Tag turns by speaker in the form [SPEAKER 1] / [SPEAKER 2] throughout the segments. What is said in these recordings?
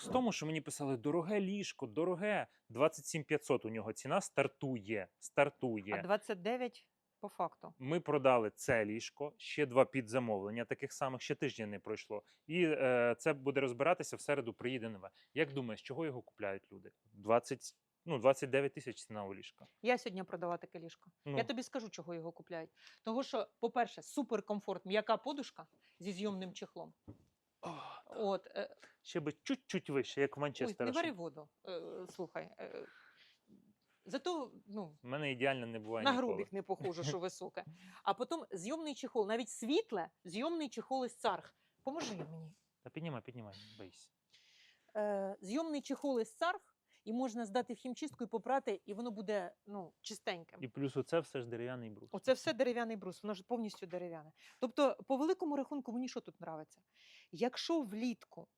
[SPEAKER 1] Парадокс в тому, що мені писали дороге ліжко, дороге. 27 500 у нього ціна стартує.
[SPEAKER 2] А
[SPEAKER 1] Стартує.
[SPEAKER 2] 29 по факту.
[SPEAKER 1] Ми продали це ліжко, ще два підзамовлення, таких самих ще тижня не пройшло. І е, це буде розбиратися в середу. Приїде нове. Як думаєш, чого його купляють люди? 20, ну, 29 тисяч ціна у ліжка.
[SPEAKER 2] Я сьогодні продала таке ліжко.
[SPEAKER 1] Ну,
[SPEAKER 2] Я тобі скажу, чого його купляють. Того, що, по-перше, суперкомфорт, м'яка подушка зі зйомним чехлом. От, е,
[SPEAKER 1] ще би чуть-чуть вище, як в
[SPEAKER 2] ой,
[SPEAKER 1] Манчестері.
[SPEAKER 2] не вари воду. Е, слухай. Е, зато ну,
[SPEAKER 1] У мене ідеально не буває
[SPEAKER 2] на
[SPEAKER 1] ніколи.
[SPEAKER 2] не похоже, що високе. А потім зйомний чехол, навіть світле, зйомний чехол із царх. Поможи мені.
[SPEAKER 1] Та піднімай, піднімай, не бойся.
[SPEAKER 2] Е, зйомний чехол із царх, і можна здати в хімчистку і попрати, і воно буде ну, чистеньким.
[SPEAKER 1] І плюс оце все ж дерев'яний брус.
[SPEAKER 2] Оце все дерев'яний брус, воно ж повністю дерев'яне. Тобто, по великому рахунку, мені що тут нравиться? Якщо влітку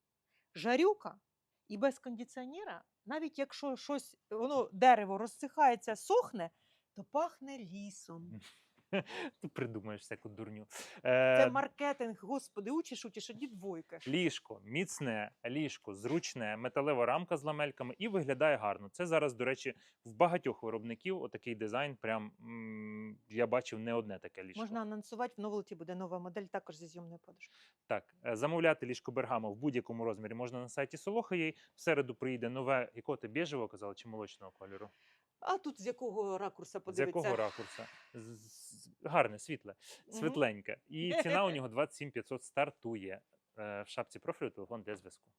[SPEAKER 2] жарюка і без кондиціонера, навіть якщо щось, воно дерево розсихається, сохне, то пахне лісом.
[SPEAKER 1] Ти придумаєш всяку дурню.
[SPEAKER 2] Це
[SPEAKER 1] Е,
[SPEAKER 2] маркетинг, господи, учиш, учиш, дід двойка.
[SPEAKER 1] Ліжко міцне, ліжко зручне, металева рамка з ламельками і виглядає гарно. Це зараз, до речі, в багатьох виробників отакий дизайн. Прям м, я бачив не одне таке ліжко.
[SPEAKER 2] Можна анонсувати, в новелті буде нова модель, також зі зйомною подушкою.
[SPEAKER 1] Так, е, замовляти ліжко Бергамо в будь-якому розмірі можна на сайті Солохаєй. В середу приїде нове, якого ти біжевого казала, чи молочного кольору?
[SPEAKER 2] А тут з якого ракурса
[SPEAKER 1] З якого ракурса? Гарне, світле, світленьке. І ціна у нього 27 500 стартує. Е, В шапці профілю телефон для зв'язку.